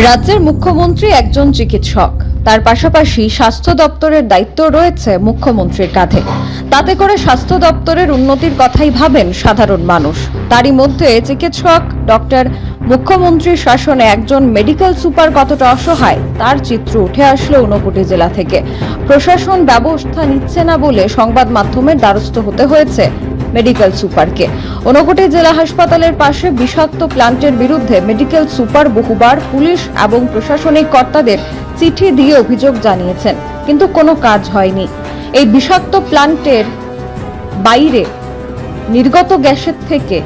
রাজ্যের মুখ্যমন্ত্রী একজন চিকিৎসক। তার পাশাপাশি স্বাস্থ্য দপ্তরের দায়িত্ব রয়েছে মুখ্যমন্ত্রীর কাঁধে। তাতে করে স্বাস্থ্য দপ্তরের উন্নতির কথাই ভাবেন সাধারণ মানুষ। তারই মধ্যে চিকিৎসক ডক্টর মুখ্যমন্ত্রীর শাসনে একজন মেডিকেল সুপার কতটা অসহায়, তার চিত্র উঠে আসলো ঊনকোটি জেলা থেকে। প্রশাসন ব্যবস্থা নিচ্ছে না বলে সংবাদ মাধ্যমের দ্বারস্থ হতে হয়েছে। মেডিকেল সুপারকে। ঊনকোটি জেলা হাসপাতালের পাশে বিষাক্ত প্লান্টের বিরুদ্ধে মেডিকেল সুপার বহুবার পুলিশ এবং প্রশাসনিক কর্তাদের চিঠি দিয়ে অভিযোগ জানিয়েছেন, কিন্তু কোনো কাজ হয়নি। এই বিষাক্ত প্লান্টের বাইরে নির্গত গ্যাসের থেকে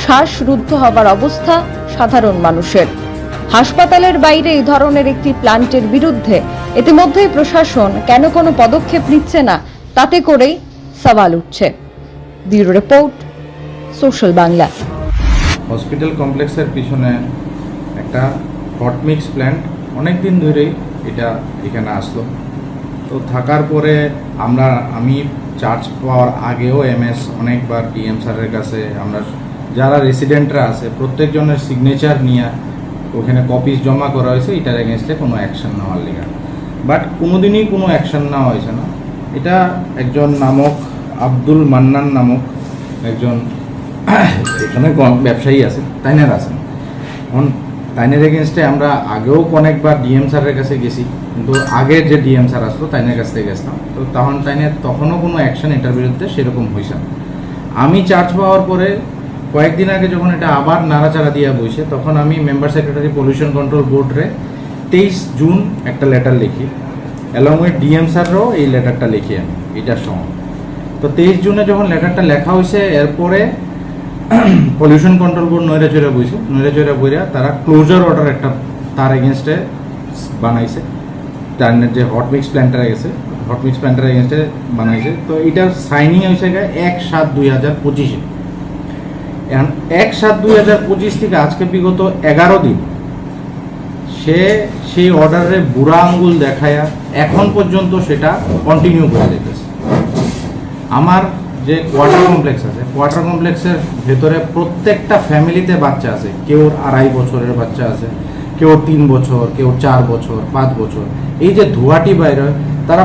শ্বাসরুদ্ধ হবার অবস্থা সাধারণ মানুষের। হাসপাতালের বাইরে এই ধরনের একটি প্লান্টের বিরুদ্ধে ইতিমধ্যেই প্রশাসন কেন কোনো পদক্ষেপ নিচ্ছে না, তাতে করেই সওয়াল উঠছে। Bureau report, social Bangla. Hospital কমপ্লেক্সের পিছনে একটা হট মিক্স প্ল্যান্ট। অনেক দিন ধরেই এটা এখানে আসলো। তো থাকার পরে আমরা, আমি চার্জ পাওয়ার আগেও এমএস অনেকবার ডিএম স্যারের কাছে, আমরা যারা রেসিডেন্টরা আছে, প্রত্যেকজনের সিগনেচার নিয়ে ওখানে কপিস জমা করা হয়েছে, এটার এগেনস্টে কোনো অ্যাকশন নেওয়ার লেগে। বাট কোনোদিনই কোনো অ্যাকশন নেওয়া হয়েছে না। এটা একজন নামক আব্দুল মান্নান নামক একজন এখানে ব্যবসায়ী আছে, তাইনার আছেন এখন তাইনের এগেনস্টে আমরা আগেও অনেকবার ডিএম স্যারের কাছে গেছি, কিন্তু আগের যে ডিএম স্যার আসলো, তাইনের কাছ থেকে গেছিলাম। তো তখন তাইনের তখনও কোনো অ্যাকশন এটার বিরুদ্ধে সেরকম হয়েছে আমি চার্জ পাওয়ার পরে কয়েকদিন আগে যখন এটা আবার নাড়াচাড়া দিয়ে বসে তখন আমি মেম্বার সেক্রেটারি পলিউশন কন্ট্রোল বোর্ডরে তেইশ জুন একটা লেটার লিখি। অ্যালং উইথ ডিএম স্যাররাও এই লেটারটা লিখি আমি, এটার সময় তো তেইশ জুনে যখন লেটারটা লেখা হয়েছে, এরপরে পলিউশন কন্ট্রোল বোর্ড নৈরা চৈরা বইছে। নৈরা চৈরা বইরা তারা ক্লোজার অর্ডার একটা তার এগেনস্টে বানাইছে। তার যে হট মিক্স প্ল্যান্টার গেছে। হট মিক্স প্ল্যান্টার এগেনস্টে বানাইছে। তো এটার সাইনিং হয়েছে এক সাত দুই হাজার পঁচিশে। এখন এক সাত দুই হাজার পঁচিশ থেকে আজকে বিগত এগারো দিন, সে সেই অর্ডারে বুড়া আঙ্গুল দেখায়া এখন পর্যন্ত সেটা কন্টিনিউ করে যেতেছে আমার যে কোয়ার্টার কমপ্লেক্স আছে, কোয়ার্টার কমপ্লেক্সের ভেতরে প্রত্যেকটা ফ্যামিলিতে বাচ্চা আছে। কেউ আড়াই বছরের বাচ্চা আছে, কেউ তিন বছর, কেউ চার বছর, পাঁচ বছর। এই যে ধোঁয়াটি বাইরে তারা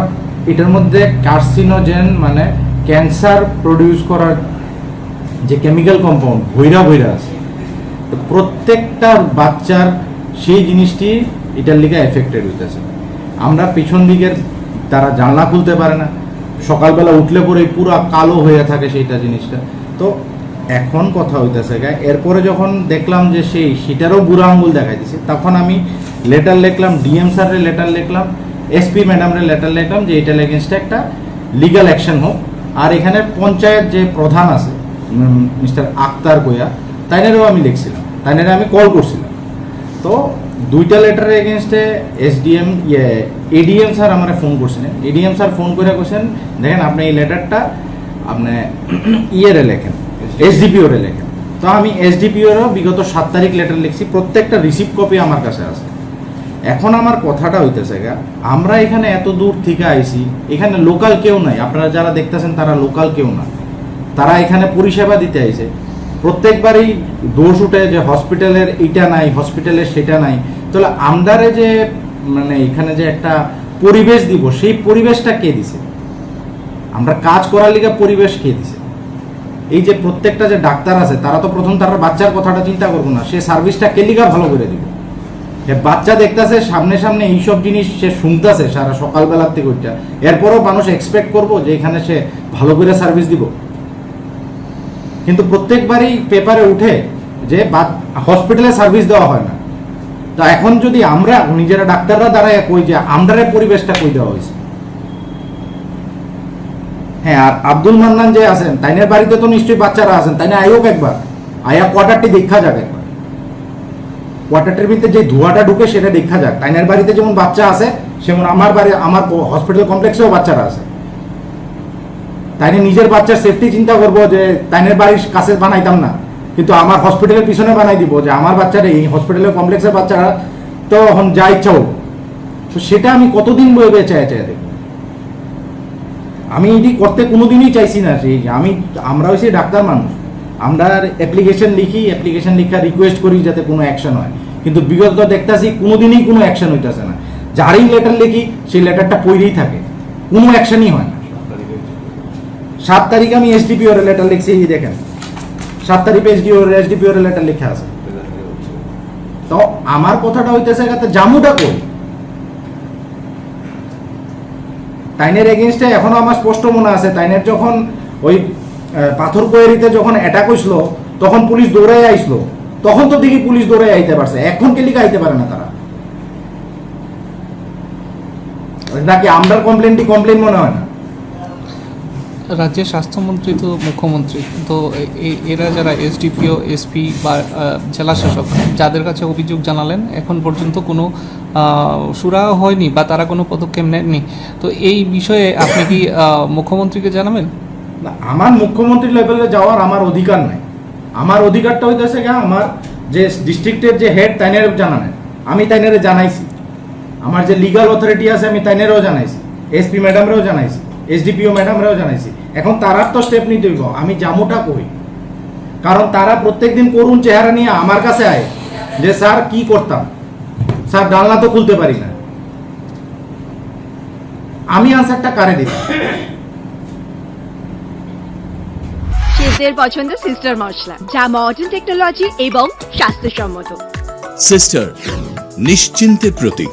এটার মধ্যে কার্সিনোজেন মানে ক্যান্সার প্রডিউস করার যে কেমিক্যাল কম্পাউন্ড ভৈরা ভৈরা আছে। তো প্রত্যেকটা বাচ্চার সেই জিনিসটি এটার লিগে এফেক্টেড হইতেছে। আমরা পিছন দিকের, তারা জানলা খুলতে পারে না। সকালবেলা উঠলে পরে পুরো কালো হয়ে থাকে সেইটা জিনিসটা। তো এখন কথা হইতেছে গা এরপরে যখন দেখলাম যে সেই সেটারও বুড়া আঙ্গুল দেখাইতেছে, তখন আমি লেটার লিখলাম ডিএম স্যারের লেটার লিখলাম এসপি ম্যাডামের লেটার লিখলাম যে এটার এগেনস্টে একটা লিগ্যাল অ্যাকশন হোক। আর এখানে পঞ্চায়েত যে প্রধান আছে মিস্টার আক্তার গোয়া তাইনেরও আমি লিখছিলাম, তাইনেরে আমি কল করছিলাম। তো দুইটা লেটারের এগেনস্টে এসডিএম ইয়ে এডিএম স্যার আমার ফোন করছিলেন। এডিএম স্যার ফোন করে কোশ্চেন দেখেন, আপনি এই লেটারটা আপনি ইয়েরে লেখেন এসডিপিওরে লেখেন। তো আমি এসডিপিওরও বিগত সাত তারিখ লেটার লিখছি, প্রত্যেকটা রিসিভ কপি আমার কাছে আছে। এখন আমার কথাটা হইতেছে গা, আমরা এখানে এত দূর থেকে আইছি, এখানে লোকাল কেউ নাই। আপনারা যারা দেখতেছেন, তারা লোকাল কেউ না। তারা এখানে পরিষেবা দিতে আইছে। প্রত্যেকবারই দোষ উঠে যে হসপিটালের এইটা নাই, হসপিটালের সেটা নাই। তাহলে আমদারে যে মানে এখানে যে একটা পরিবেশ দিব, সেই পরিবেশটা কে দিছে? আমরা কাজ করার লিগে পরিবেশ কে দিছে? এই যে প্রত্যেকটা যে ডাক্তার আছে, তারা তো প্রথম তারা বাচ্চার কথাটা চিন্তা করব না। সে সার্ভিসটা কে লিগা ভালো করে দিব? বাচ্চা দেখতেছে, সামনে সামনে এইসব জিনিস সে শুনতেছে সারা সকালবেলার থেকে ওইটা। এরপরও মানুষ এক্সপেক্ট করব যে এখানে সে ভালো করে সার্ভিস দিব। কিন্তু প্রত্যেকবারই পেপারে উঠে যে হসপিটালে সার্ভিস দেওয়া হয় না। তা এখন যদি আমরা, নিজেরা ডাক্তাররা দাঁড়ায় কই যে আমরারে পরিবেশটা কই দেওয়া হয়েছে? হ্যাঁ আর আব্দুল মান্নান যে আছেন, তাইনের বাড়িতে তো নিশ্চয়ই বাচ্চারা আছেন, তাই না? আয়োক একবার। আয়া কোয়ার্টারটি দেখা যাক একবার। কোয়ার্টারটির ভিতরে যে ধোঁয়াটা ঢুকে সেটা দেখা যাক। তাইনের বাড়িতে যেমন বাচ্চা আছে, সেমন আমার বাড়ি আমার হসপিটাল কমপ্লেক্সেও বাচ্চারা আছে। তাইনে নিজের বাচ্চার সেফটি চিন্তা করব যে তাইনের বাড়ির কাছে বানাইতাম না। কিন্তু আমার হসপিটালের পিছনে বানাই দিব যে আমার বাচ্চারা এই হসপিটালের কমপ্লেক্সের বাচ্চারা তো এখন যা ইচ্ছা হোক। তো সেটা আমি কতদিন বয়ে চায় চায় দেখব? আমি এটি করতে কোনোদিনই চাইছি না সেই আমি, আমরা হয়েছি ডাক্তার মানুষ। আমরা অ্যাপ্লিকেশন লিখি অ্যাপ্লিকেশন লিখা রিকোয়েস্ট করি যাতে কোনো অ্যাকশন হয়। কিন্তু বিগত দেখতেছি কোনোদিনই কোনো অ্যাকশন হইতেছে না। যারই লেটার লিখি, সেই লেটারটা পইরেই থাকে। কোনো অ্যাকশনই হয় সাত তারিখ আমি এসডিপিও এর লেটার লিখছি, এই দেখেন। সাত তারিখে এসডিও এসডিপিও এর লেটার লেখা আছে। তো আমার কথাটা হইতেছে এখানে জামুটা কই? তাইনের এগেনস্টে এখনও আমার স্পষ্ট মনে আছে, তাইনের যখন ওই পাথর কোয়েরিতে যখন অ্যাটাক হইছিল তখন পুলিশ দৌড়াই আইসলো। তখন তো দেখি পুলিশ দৌড়াই আইতে পারছে, এখন কে লিখে আইতে পারে না তারা? নাকি আমরার কমপ্লেনটি কমপ্লেন মনে হয় না? রাজ্যের স্বাস্থ্যমন্ত্রী তো মুখ্যমন্ত্রী। তো এরা যারা এসডিপিও এসপি বা আহ, জেলা শাসক যাদের কাছে অভিযোগ জানালেন এখন পর্যন্ত কোনো সুরা হয়নি বা তারা কোনো পদক্ষেপ নেননি। তো এই বিষয়ে আপনি কি মুখ্যমন্ত্রীকে জানাবেন? না, আমার মুখ্যমন্ত্রী লেভেলে যাওয়ার আমার অধিকার নাই। আমার অধিকারটা হইতেছে গা আমার যে ডিস্ট্রিক্টের যে হেড তাইনের জানানেন আমি তাইনেরে জানাইছি। আমার যে লিগাল অথরিটি আছে আমি তাইনেরও জানাইছি। এসপি ম্যাডামরেও জানাইছি। এসডিপিও ম্যাডামরেও জানাইছি। এখন তারার তো স্টেপ নিতে হইব আমি জামুটা কই? কারণ তারা প্রত্যেকদিন করুণ চেহারা নিয়ে আমার কাছে আয় যে স্যার কি করতাম? স্যার ডালনা তো খুলতে পারি না। আমি আনসারটা কারে দিতাম শেফদের পছন্দ সিস্টার মশলা যা মডার্ন টেকনোলজি এবং স্বাস্থ্যসম্মত। সিস্টার নিশ্চিন্তের প্রতীক।